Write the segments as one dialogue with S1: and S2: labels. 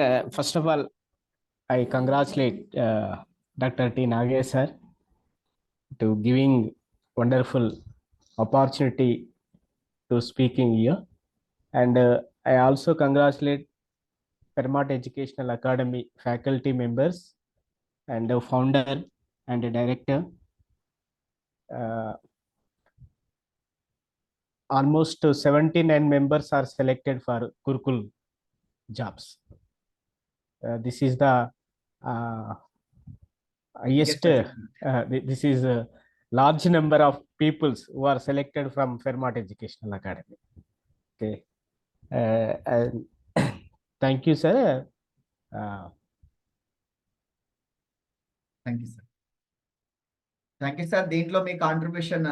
S1: uh, first of all, I congratulate uh, Dr. T. Nagesh sir to giving wonderful opportunity to speaking here. And uh, I also congratulate Fairmont Educational Academy faculty members and the founder and the director. Uh, almost 79 members are selected for Kurkul jobs. Uh, this is the uh, highest, uh, thi- this is a large number of peoples who are selected from Fairmont Educational Academy. Okay. Uh, and thank you, sir. Uh,
S2: thank you sir thank you sir దీంట్లో మీ contribution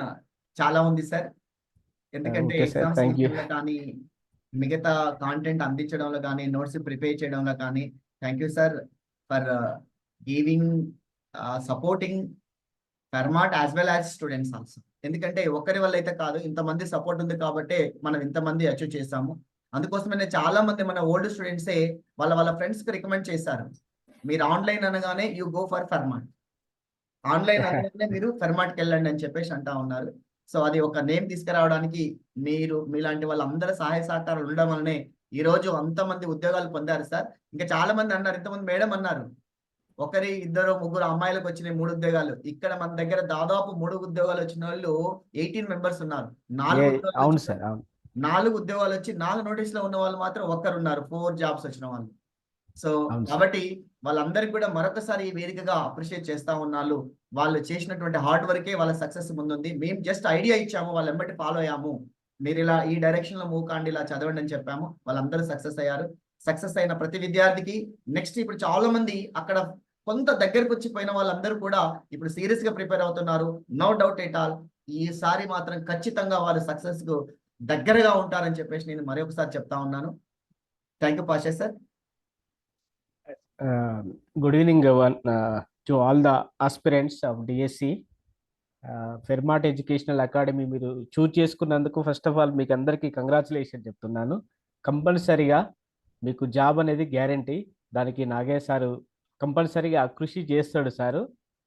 S2: చాలా ఉంది సార్ ఎందుకంటే. Exams
S1: Thank you.
S2: కానీ మిగతా content అందించడంలో కానీ నోట్స్ ప్రిపేర్ చేయడంలో కానీ thank you sir for giving supporting format as well as students also ఎందుకంటే ఒకరి వల్ల అయితే కాదు ఇంతమంది సపోర్ట్ ఉంది కాబట్టి మనం ఇంతమంది అచీవ్ చేసాము అందుకోసమే చాలా మంది మన ఓల్డ్ స్టూడెంట్సే వాళ్ళ వాళ్ళ ఫ్రెండ్స్కి రికమెండ్ చేశారు. మీరు ఆన్లైన్ అనగానే you go for format online అనగానే మీరు ఫర్మాట్కి వెళ్ళండి అని చెప్పేసి అంటా ఉన్నారు. సో అది ఒక నేమ్ తీసుకురావడానికి మీరు మీలాంటి వాళ్ళందరి సహాయ సహకారాలు ఉండడం వల్లనే ఈ రోజు అంతమంది ఉద్యోగాలు పొందారు సార్. ఇంకా చాలా మంది అన్నారు ఇంతమంది మేడం అన్నారు ఒకరి ఇద్దరు ముగ్గురు అమ్మాయిలకు వచ్చిన మూడు ఉద్యోగాలు. ఇక్కడ మన దగ్గర దాదాపు మూడు ఉద్యోగాలు వచ్చిన వాళ్ళు ఎయిటీన్ మెంబర్స్ ఉన్నారు. నాలుగు
S1: అవును సార్
S2: నాలుగు ఉద్యోగాలు వచ్చి నాలుగు నోటీస్లో ఉన్న వాళ్ళు మాత్రం ఒక్కరు ఉన్నారు ఫోర్ జాబ్స్ వచ్చిన వాళ్ళు. సో. కాబట్టి వాళ్ళందరికీ కూడా మరొకసారి వేదికగా అప్రిషియేట్ చేస్తా ఉన్నారు వాళ్ళు చేసినటువంటి హార్డ్ వర్కే వాళ్ళ సక్సెస్ ముందుంది. మేము జస్ట్ ఐడియా ఇచ్చాము వాళ్ళు ఎంబటి ఫాలో అయ్యాము. మీరు ఇలా ఈ డైరెక్షన్లో మూవ్ కాండి ఇలా చదవండి అని చెప్పాము. వాళ్ళందరూ సక్సెస్ అయ్యారు. సక్సెస్ అయిన ప్రతి విద్యార్థికి నెక్స్ట్ ఇప్పుడు చాలా మంది అక్కడ కొంత దగ్గరకు వచ్చి పోయిన వాళ్ళందరూ కూడా ఇప్పుడు సీరియస్గా ప్రిపేర్ అవుతున్నారు. No doubt at all. ఈసారి మాత్రం ఖచ్చితంగా వాళ్ళు సక్సెస్కు దగ్గరగా ఉంటారని చెప్పేసి నేను మరొకసారి చెప్తా ఉన్నాను. Thank you Pasha sir.
S1: Uh, good evening, uh, one, uh, to all the aspirants of DSC. Educational academy మీరు చూజ్ చేసుకున్నందుకు ఫస్ట్ ఆఫ్ ఆల్ మీకు అందరికీ కంగ్రాచులేషన్ చెప్తున్నాను. కంపల్సరీగా మీకు జాబ్ అనేది గ్యారంటీ దానికి నాగే సారు కంపల్సరీగా కృషి చేస్తాడు సారు.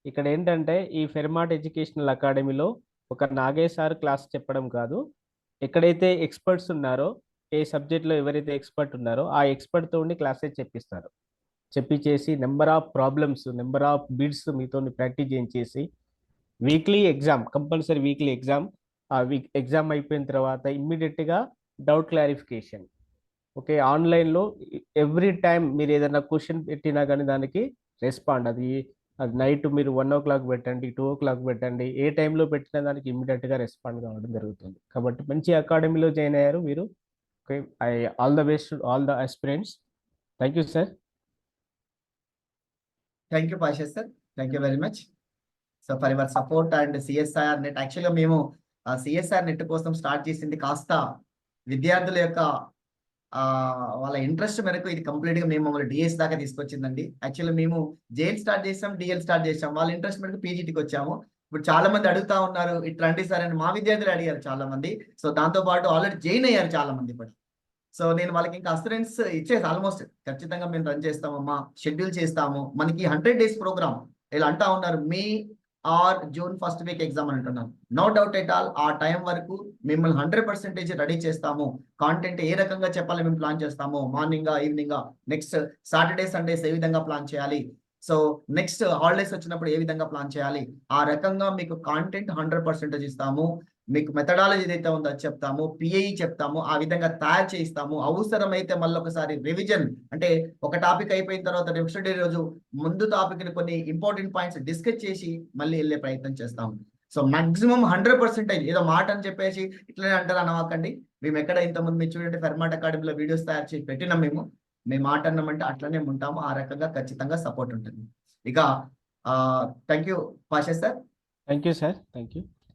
S1: ఇక్కడ ఏంటంటే ఈ ఫెర్మాట్ ఎడ్యుకేషనల్ అకాడమీలో ఒక నాగే సార్ క్లాస్ చెప్పడం కాదు. ఎక్కడైతే ఎక్స్పర్ట్స్ ఉన్నారో ఏ సబ్జెక్ట్లో ఎవరైతే ఎక్స్పర్ట్ ఉన్నారో ఆ ఎక్స్పర్ట్తో ఉండి క్లాసెస్ చెప్పిస్తారు. చెప్పించేసి number of problems number of bits మీతో practice చేయించేసి weekly exam compulsory weekly exam ఆ వీక్ ఎగ్జామ్ అయిపోయిన తర్వాత ఇమ్మీడియట్గా డౌట్ క్లారిఫికేషన్ ఓకే ఆన్లైన్లో ఎవ్రీ టైం మీరు ఏదైనా క్వశ్చన్ పెట్టినా కానీ దానికి రెస్పాండ్ అది అది నైట్ మీరు వన్ ఓ క్లాక్ పెట్టండి టూ ఓ క్లాక్ పెట్టండి ఏ టైంలో పెట్టినా దానికి ఇమ్మీడియట్గా రెస్పాండ్ కావడం జరుగుతుంది. కాబట్టి మంచి అకాడమీలో జాయిన్ అయ్యారు మీరు. Okay I all the best all the aspirants thank you sir
S2: thank you Pasha sir thank you very much so for your support and CSIR NET యాక్చువల్గా మేము సిఎస్ఆర్ నెట్ కోసం స్టార్ట్ చేసింది కాస్త విద్యార్థుల యొక్క వాళ్ళ ఇంట్రెస్ట్ మేరకు ఇది కంప్లీట్గా మేము మమ్మల్ని డిఎస్ దాకా తీసుకొచ్చిందండి. యాక్చువల్లీ మేము జేఎల్ స్టార్ట్ చేసాం డిఎల్ స్టార్ట్ చేసాం. వాళ్ళ ఇంట్రెస్ట్ మేరకు పీజీటీకి వచ్చాము. ఇప్పుడు చాలా మంది అడుగుతా ఉన్నారు ఇట్లా రండి సార్ అని మా విద్యార్థులు అడిగారు చాలా మంది సో దాంతో పాటు ఆల్రెడీ జైన్ అయ్యారు చాలా మంది ఇప్పుడు సో నేను వాళ్ళకి ఇంకా అసూరెన్స్ ఇచ్చేసి ఆల్మోస్ట్ ఖచ్చితంగా మేము రన్ చేస్తామమ్మా షెడ్యూల్ చేస్తాము. మనకి హండ్రెడ్ డేస్ ప్రోగ్రామ్ ఇలా అంటా ఉన్నారు. May or June first week exam అని అంటున్నాను నో డౌట్ ఎట్ ఆల్ ఆ టైం వరకు మిమ్మల్ని హండ్రెడ్ పర్సెంటేజ్ రెడీ చేస్తాము. కాంటెంట్ ఏ రకంగా చెప్పాలి మేము ప్లాన్ చేస్తాము. Morning evening next Saturday Sundays ఏ విధంగా ప్లాన్ చేయాలి? సో నెక్స్ట్ హాలిడేస్ వచ్చినప్పుడు ఏ విధంగా ప్లాన్ చేయాలి? ఆ రకంగా మీకు కాంటెంట్ హండ్రెడ్ పర్సెంటేజ్ ఇస్తాము. మీకు మెథడాలజీ ఏదైతే ఉందో అది చెప్తాము పిఐ చెప్తాము ఆ విధంగా తయారు చేయిస్తాము. అవసరమైతే మళ్ళీ ఒకసారి రివిజన్ అంటే ఒక టాపిక్ అయిపోయిన తర్వాత నెక్స్ట్ డే రోజు ముందు టాపిక్ని కొన్ని ఇంపార్టెంట్ పాయింట్స్ డిస్కస్ చేసి మళ్ళీ వెళ్ళే ప్రయత్నం చేస్తాము. సో మాక్సిమం హండ్రెడ్ పర్సెంటేజ్ ఏదో మాట అని చెప్పేసి ఇట్లనే అంటారు అనవాకండి మేము ఎక్కడ ఇంతకుముందు మీరు చూడండి ఫెర్మాట్ అకాడమీలో వీడియోస్ తయారు చేసి పెట్టినాం మేము. మేము మాట అన్నామంటే అట్లనే ఉంటాము. ఆ రకంగా ఖచ్చితంగా సపోర్ట్ ఉంటుంది. ఇక thank you Pasha sir
S1: thank you sir thank you